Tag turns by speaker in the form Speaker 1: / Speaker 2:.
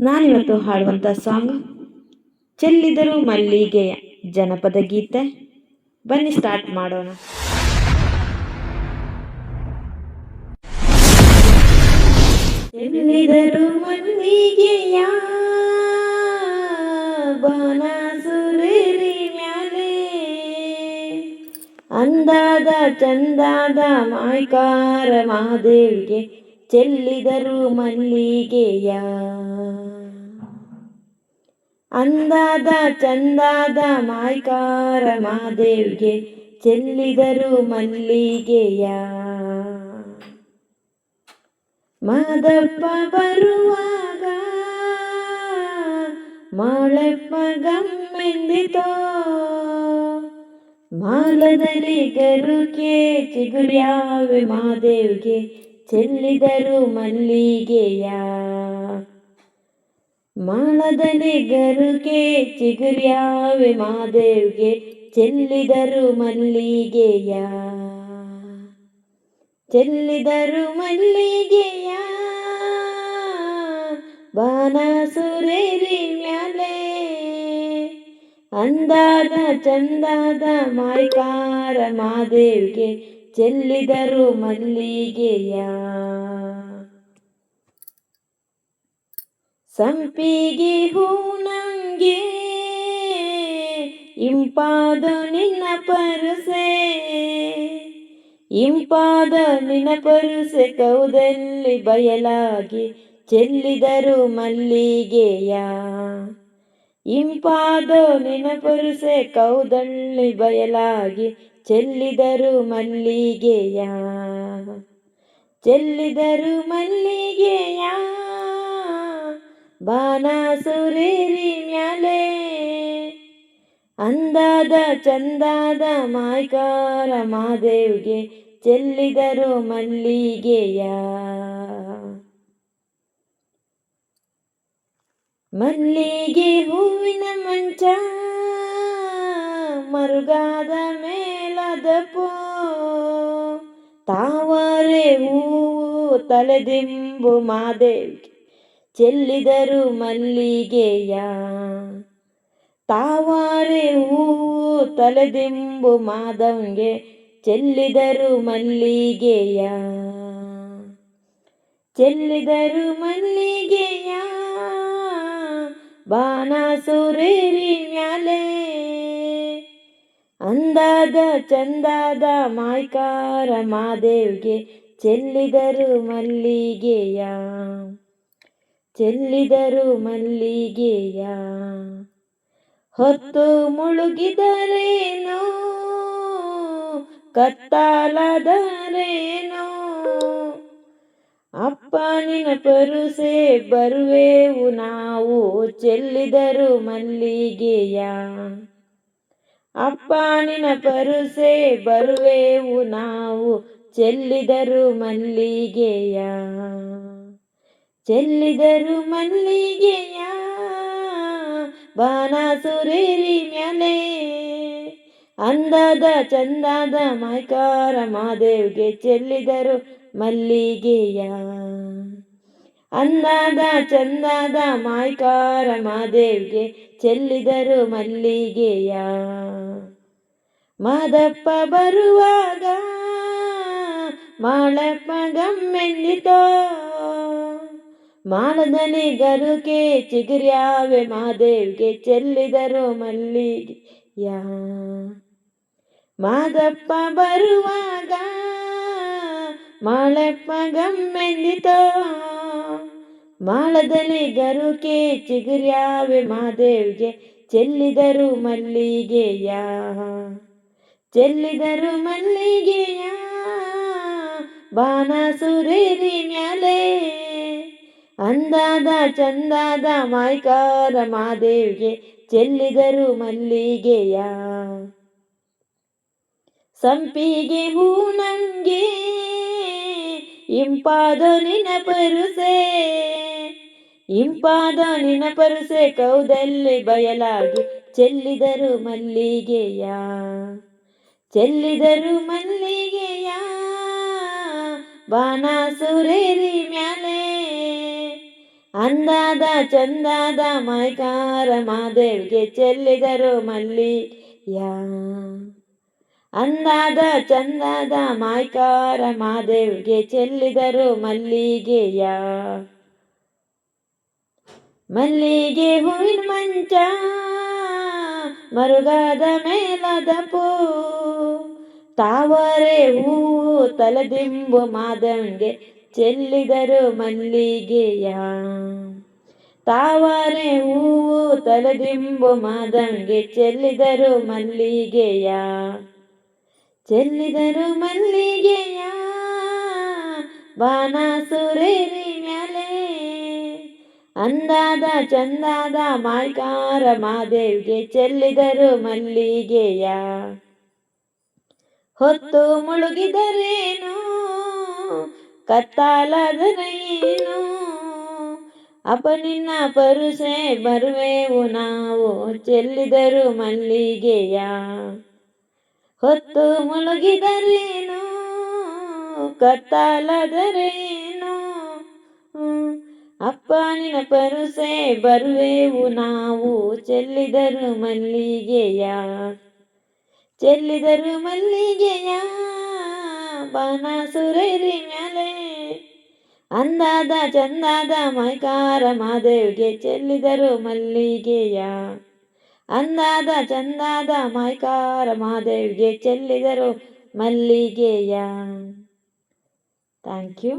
Speaker 1: ನಾನಿವತ್ತು ಹಾಡುವಂಥ ಸಾಂಗ್ ಚೆಲ್ಲಿದರು ಮಲ್ಲಿಗೆಯ ಜನಪದ ಗೀತೆ. ಬನ್ನಿ ಸ್ಟಾರ್ಟ್ ಮಾಡೋಣ. ಚೆಲ್ಲಿದರು ಮಲ್ಲಿಗೆಯ ಮ್ಯಾಲೆ. ಅಂದಾದ ಚಂದಾದ ಮಾಯ್ಕಾರ ಮಹಾದೇವಿಗೆ ಚೆಲ್ಲಿದರು ಮಲ್ಲಿಗೆಯ ಅಂದಾದ ಚಂದಾದ ಮಾಯ್ಕಾರ ಮಹಾದೇವಿಗೆ ಚೆಲ್ಲಿದರು ಮಲ್ಲಿಗೆಯ ಮಾದಪ್ಪ ಬರುವಾಗ ಮಾಳಪ್ಪ ಗಮ್ಮೆಂದಿತೋ ಮಾಲದಲ್ಲಿ ಗರುಕೆ ಚಿಗುರ್ಯಾವೆ ಮಾದೇವಿಗೆ ಚೆಲ್ಲಿದರು ಮಲ್ಲಿಗೆಯ. ಮಾಳದಲ್ಲಿ ಗರುಕೆ ಚಿಗುರ್ಯಾವೆ ಮಾದೇವ್ಗೆ ಚೆಲ್ಲಿದರು ಮಲ್ಲಿಗೆಯ. ಚೆಲ್ಲಿದರು ಮಲ್ಲಿಗೆಯ. ಬಾನಸುರೇರಿ ಮ್ಯಾಲೆ ಅಂದಾದ ಚಂದಾದ ಮಾಯ್ಕಾರ ಮಾದೇವಿಗೆ ಚೆಲ್ಲಿದರು ಮಲ್ಲಿಗೆಯ ಸಂಪಿಗೆ ಹೂನಂಗೆ ಇಂಪಾದ ನಿನ್ನ ಪರಸೆ, ಇಂಪಾದ ನಿನ್ನ ಪರುಸೆ ಕೌದಲ್ಲಿ ಬಯಲಾಗಿ ಚೆಲ್ಲಿದರು ಮಲ್ಲಿಗೆಯ. ಇಂಪಾದ ನಿನ್ನ ಪರುಸೆ ಕೌದಳ್ಳಿ ಬಯಲಾಗಿ ಚೆಲ್ಲಿದರು ಮಲ್ಲಿಗೆಯ ಚೆಲ್ಲಿದರು ಮಲ್ಲಿಗೆಯ. ಬಾನಾಸುರೇರಿ ಮ್ಯಾಲೆ ಅಂದಾದ ಚಂದಾದ ಮಾಯ್ಕಾರ ಮಾದೇವ್ಗೆ ಚೆಲ್ಲಿದರು ಮಲ್ಲಿಗೆಯ. ಮಲ್ಲಿಗೆ ಹೂವಿನ ಮಂಚ, ಮರುಗಾದ ಮೇಲದ ಪೋ. ತಾವರೆ ಹೂವು ತಲೆದಿಂಬು ಮಾದೇವಿಗೆ ಚೆಲ್ಲಿದರು ಮಲ್ಲಿಗೆಯ. ತಾವರೆ ಹೂವು ತಲೆದಿಂಬು ಮಾದವಂಗೆ ಚೆಲ್ಲಿದರು ಮಲ್ಲಿಗೆಯ. ಚೆಲ್ಲಿದರು ಮಲ್ಲಿಗೆಯ. ಬಾನಾಸುರೇರಿ ಮ್ಯಾಲೆ ಅಂದಾದ ಚಂದಾದ ಮಾಯ್ಕಾರ ಮಾದೇವ್ಗೆ ಚೆಲ್ಲಿದರು ಮಲ್ಲಿಗೆಯ. ಚೆಲ್ಲಿದರು ಮಲ್ಲಿಗೆಯ. ಹೊತ್ತು ಮುಳುಗಿದರೇನೋ, ಕತ್ತಾಲದರೇನೋ, ಅಪ್ಪ ನಿನ ಪರುಸೆ ಬರುವೆವು ನಾವು ಚೆಲ್ಲಿದರು ಮಲ್ಲಿಗೆಯ. ಅಪ್ಪ ನಿನ ಪರುಸೆ ಬರುವೆವು ನಾವು. ಚೆಲ್ಲಿದರು ಮಲ್ಲಿಗೆಯ. ಚೆಲ್ಲಿದರು ಮಲ್ಲಿಗೆಯ. ಬಾನಸುರೇರಿ ಮ್ಯಾಲೆ. ಅಂದದ ಚಂದದ ಮೈಕಾರ ಮಾದೇವ್ಗೆ ಚೆಲ್ಲಿದರು ಮಲ್ಲಿಗೆಯ. ಅಂದಾದ ಚಂದದ ಮಾಯ್ಕಾರ ಮಾದೇವ್ಗೆ ಚೆಲ್ಲಿದರು ಮಲ್ಲಿಗೆಯ ಮಾದಪ್ಪ ಬರುವಾಗ ಮಾಳಪ್ಪ ಗಮ್ಮೆಂದಿತೋ ಮಾಲದಲ್ಲಿ ಗರುಕೆ ಚಿಗುರ್ಯಾವೆ ಮಾದೇವ್ಗೆ ಚೆಲ್ಲಿದರು ಮಲ್ಲಿಗೆಯ ಮಾದಪ್ಪ ಬರುವಾಗ ಮಾಳಪ್ಪ ಗಮ್ಮೆಂದಿತೋ ಮಾಳದಲ್ಲಿ ಗರುಕೆ ಚಿಗುರ್ಯಾವೆ ಮಾದೇವ್ಗೆ, ಚೆಲ್ಲಿದರು ಮಲ್ಲಿಗೆಯ. ಚೆಲ್ಲಿದರು ಮಲ್ಲಿಗೆಯ ಬಾಣಸುರೇರಿ ಮ್ಯಾಲೆ. ಅಂದಾದ ಚಂದಾದ ಮಾಯ್ಕಾರ ಮಾದೇವ್ಗೆ, ಚೆಲ್ಲಿದರು ಮಲ್ಲಿಗೆಯ. ಸಂಪಿಗೆ ಹೂ ನಂಗೆ, ಇಂಪಾದೋ ನಿನ ಪರುಸೆ ಇಂಪಾದ ನಿನಪರುಸೆ ಕೌದಲ್ಲಿ ಬಯಲಾಗಿ, ಚೆಲ್ಲಿದರು ಮಲ್ಲಿಗೆಯ ಚೆಲ್ಲಿದರು ಮಲ್ಲಿಗೆಯ ಬಾನಸುರೇರಿ ಮ್ಯಾಲೆ, ಅಂದಾದ ಚಂದಾದ ಮೈಕಾರ ಮಾದೇವ್ಗೆ ಚೆಲ್ಲಿದರು ಮಲ್ಲಿಯ, ಅಂದಾದ ಚಂದಾದ ಮಾಯ್ಕಾರ ಮಾದೇವ್ಗೆ ಚೆಲ್ಲಿದರು ಮಲ್ಲಿಗೆಯ. ಮಲ್ಲಿಗೆ ಹೂವಿನ ಮಂಚ, ಮರುಗಾದ ಮೇಲದ ಪೂ, ತಾವರೆ ಹೂವು ತಲೆದಿಂಬು ಮಾದಂಗೆ ಚೆಲ್ಲಿದರು ಮಲ್ಲಿಗೆಯ. ತಾವರೆ ಹೂವು ತಲೆದಿಂಬು ಮಾದಂಗೆ ಚೆಲ್ಲಿದರು ಮಲ್ಲಿಗೆಯ. ಚೆಲ್ಲಿದರು ಮಲ್ಲಿಗೆಯ ಮ್ಯಾಲೆ ಅಂದಾದ ಚಂದಾದ ಮಾಯ್ಕಾರ ಮಾದೇವ್ಗೆ ಚೆಲ್ಲಿದರು ಮಲ್ಲಿಗೆಯ. ಹೊತ್ತು ಮುಳುಗಿದರೇನು? ಕತ್ತಾಲದರೇನು ಅಪ ನಿನ್ನ ಪರುಸೆ ಬರುವೆವು ನಾವು? ಚೆಲ್ಲಿದರು ಮಲ್ಲಿಗೆಯ. ಹೊತ್ತು ಮುಳುಗಿದರೇನು? ಕತ್ತಾಲದರೇನು ಅಪ್ಪ ನಿನ್ನ ಪರುಸೆ, ಬರುವೆವು ನಾವು. ಚೆಲ್ಲಿದರು ಮಲ್ಲಿಗೆಯ ಚೆಲ್ಲಿದರು ಮಲ್ಲಿಗೆಯ ಬಾನ ಮೇಲೆ ಅಂದಾದ ಚಂದಾದ ಮೈಕಾರ ಮಾದೇವ್ಗೆ ಚೆಲ್ಲಿದರು ಮಲ್ಲಿಗೆಯ, ಅಂದಾದ ಚಂದಾದ ಮೈಕಾರ ಮಾದೇವಿಗೆ ಚೆಲ್ಲಿದರು ಮಲ್ಲಿಗೆಯ. Thank you.